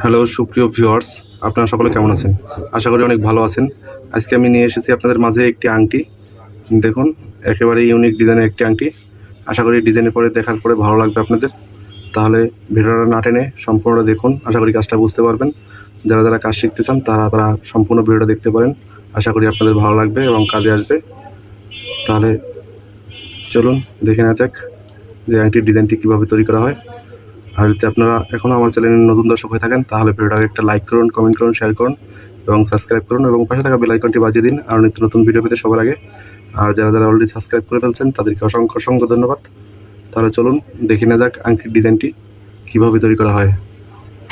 Hello সুপ্রিয় viewers আপনারা সকলে কেমন আছেন? আশা করি অনেক ভালো আছেন। আজকে আমি নিয়ে এসেছি আপনাদের মাঝে একটি আংটি। দেখুন, একেবারে ইউনিক ডিজাইনের একটি আংটি। আশা করি ডিজাইনের পরে দেখার পরে ভালো লাগবে আপনাদের। তাহলে ভিডিওটা না টেনে সম্পূর্ণ দেখুন। আশা করি কাজটা বুঝতে পারবেন। যারা যারা কাজ শিখতে চান, তারা তারা সম্পূর্ণ ভিডিওটা দেখতে পারেন। আশা করি আপনাদের ভালো লাগবে এবং কাজে আসবে। তাহলে চলুন, দেখে নেওয়া যাক যে আংটির ডিজাইনটি কীভাবে তৈরি করা হয়। আর যদি আপনারা এখনও আমার চ্যানেলে নতুন দর্শক হয়ে থাকেন, তাহলে ভিডিওটাকে একটা লাইক করুন কমেন্ট করুন শেয়ার করুন এবং সাবস্ক্রাইব করুন এবং পাশে থাকা বেল আইকনটি বাজিয়ে দিন আর নিত্য নতুন ভিডিও পেতে সবার আগে। আর যারা যারা অলরেডি সাবস্ক্রাইব করে ফেলছেন, তাদেরকে অসংখ্য অসংখ্য ধন্যবাদ। তাহলে চলুন দেখে নেওয়া যাক আংটির ডিজাইনটি কীভাবে তৈরি করা হয়।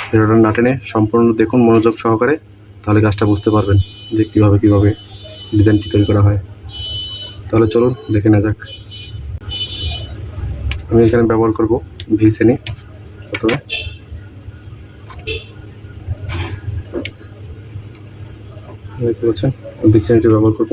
ভিডিওটা না টেনে সম্পূর্ণ দেখুন, মনোযোগ সহকারে, তাহলে কাজটা বুঝতে পারবেন যে কীভাবে কীভাবে ডিজাইনটি তৈরি করা হয়। তাহলে চলুন দেখে নেওয়া যাক। আমি এখানে ব্যবহার করব ভিসেনি প্রথমে দেখতে পাচ্ছেন বিছানাটি ব্যবহার করব।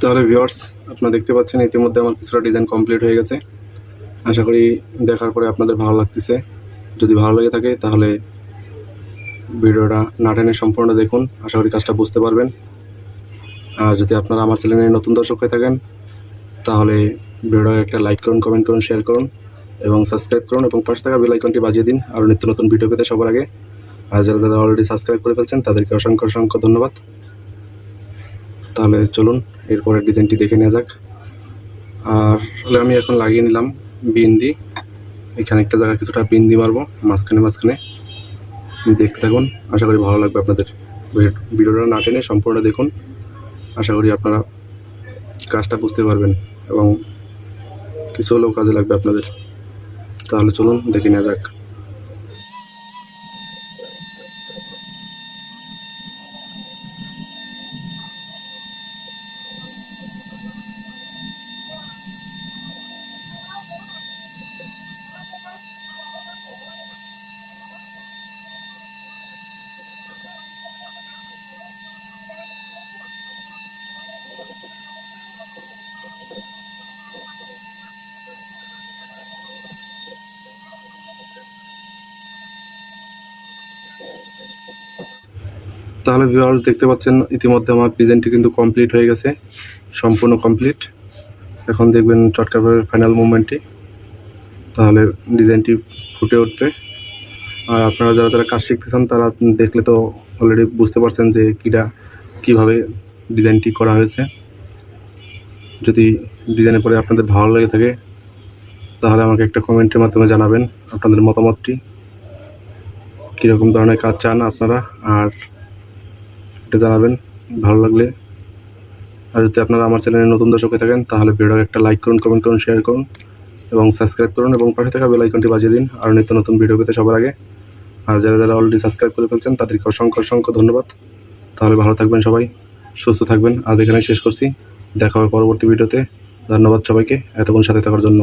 তাহলে ভিউয়ার্স আপনারা দেখতে পাচ্ছেন ইতিমধ্যে আমার কিছুটা ডিজাইন কমপ্লিট হয়ে গেছে। আশা করি দেখার পরে আপনাদের ভালো লাগতেছে। যদি ভালো লেগে থাকে, তাহলে ভিডিওটা না টেনে সম্পূর্ণ দেখুন। আশা করি কাজটা বুঝতে পারবেন। আর যদি আপনারা আমার চ্যানেলে নতুন দর্শক হয়ে থাকেন, তাহলে ভিডিওটা একটা লাইক করুন কমেন্ট করুন শেয়ার করুন, এবং সাবস্ক্রাইব করুন, এবং পাশে থাকা বেল আইকনটি বাজিয়ে দিন, আর নিত্য নতুন ভিডিও পেতে সবার আগে। আর যারা যারা অলরেডি সাবস্ক্রাইব করে ফেলছেন, তাদেরকে অসংখ্য অসংখ্য ধন্যবাদ। তাহলে চলুন, এরপরের ডিজাইনটি দেখে নেওয়া যাক। আর তাহলে আমি এখন লাগিয়ে নিলাম বিন্দি। এখানে একটা জায়গায় কিছুটা বিন্দি মারবো, মাঝখানে মাঝখানে। দেখতে থাকুন, আশা করি ভালো লাগবে আপনাদের। ভিডিওটা না টেনে সম্পূর্ণ দেখুন। আশা করি আপনারা কাজটা বুঝতে পারবেন এবং কিছু হলেও কাজে লাগবে আপনাদের। তাহলে চলুন, দেখে নেওয়া যাক। তাহলে ভিউয়ার্স দেখতে পাচ্ছেন, ইতিমধ্যে আমার ডিজাইনটি কিন্তু কমপ্লিট হয়ে গেছে, সম্পূর্ণ কমপ্লিট এখন দেখবেন চটকাপের ফাইনাল মুভমেন্টটি তাহলে ডিজাইনটি ফুটে উঠবে। আর আপনারা যারা যারা কাজ শিখতেছেন তারা দেখলে তো অলরেডি বুঝতে পারছেন যে কীটা কীভাবে ডিজাইনটি করা হয়েছে। যদি ডিজাইনের পরে আপনাদের ভালো লেগে থাকে, তাহলে আমাকে একটা কমেন্টের মাধ্যমে জানাবেন আপনাদের মতামতটি। কীরকম ধরনের কাজ চান আপনারা, আর এটা জানাবেন, ভালো লাগলে। আর যদি আপনারা আমার চ্যানেলে নতুন দর্শক হয়ে থাকেন, তাহলে ভিডিওটাকে একটা লাইক করুন কমেন্ট করুন শেয়ার করুন, এবং সাবস্ক্রাইব করুন, এবং পাশে থাকা বেল আইকনটি বাজিয়ে দিন আর নিত্য নতুন ভিডিও পেতে সবার আগে। আর যারা যারা অলরেডি সাবস্ক্রাইব করে ফেলছেন, তাদেরকে অসংখ্য অসংখ্য ধন্যবাদ। তাহলে ভালো থাকবেন সবাই, সুস্থ থাকবেন। আজ এখানে শেষ করছি। দেখা হবে পরবর্তী ভিডিওতে ধন্যবাদ সবাইকে, এতক্ষণ সাথে থাকার জন্য।